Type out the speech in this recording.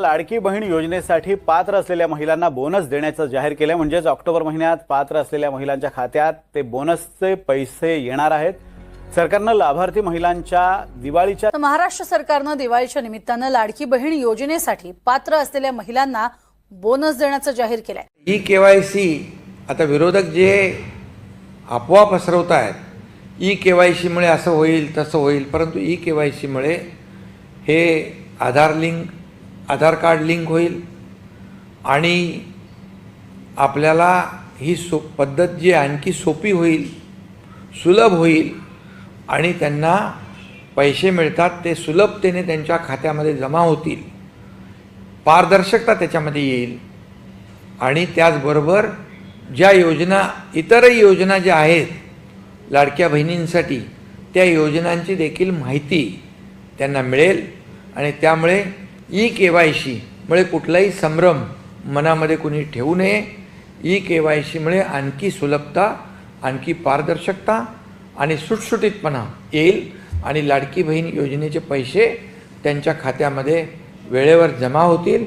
लाडकी बहीण योजनेसाठी पात्र असलेल्या महिलांना बोनस देण्याचं जाहीर केलं. म्हणजेच ऑक्टोबर महिन्यात पात्र असलेल्या महिलांच्या खात्यात ते बोनसचे पैसे येणार आहेत. सरकारनं लाभार्थी महिलांच्या दिवाळीच्या महाराष्ट्र सरकारनं दिवाळीच्या निमित्तानं लाडकी बहीण योजनेसाठी पात्र असलेल्या महिलांना बोनस देण्याचं जाहीर केलंय. ई के वाय सी आता विरोधक जे अफवा पसरवत आहेत ई के वाय सीमुळे असं होईल तसं होईल परंतु ई के वाय सीमुळे हे Aadhaar link Aadhaar card link होईल. आणि आपल्याला ही सो पद्धत जी आणखी सोपी होईल सुलभ होईल आणि त्यांना पैसे मिळतात ते सुलभतेने त्यांच्या खात्यामध्ये जमा होतील. पारदर्शकता त्याच्यामध्ये येईल. आणि त्याचबरोबर ज्या योजना इतरही योजना ज्या आहेत लाडक्या बहिणींसाठी त्या योजनांची देखील माहिती त्यांना मिळेल. आणि त्यामुळे ई के वाय सीमुळे कुठलाही संभ्रम मनामध्ये कुणी ठेवू नये. ई के वाय सीमुळे आणखी सुलभता आणखी पारदर्शकता आणि सुटसुटीतपणा येईल आणि लाडकी बहीण योजनेचे पैसे त्यांच्या खात्यामध्ये वेळेवर जमा होतील.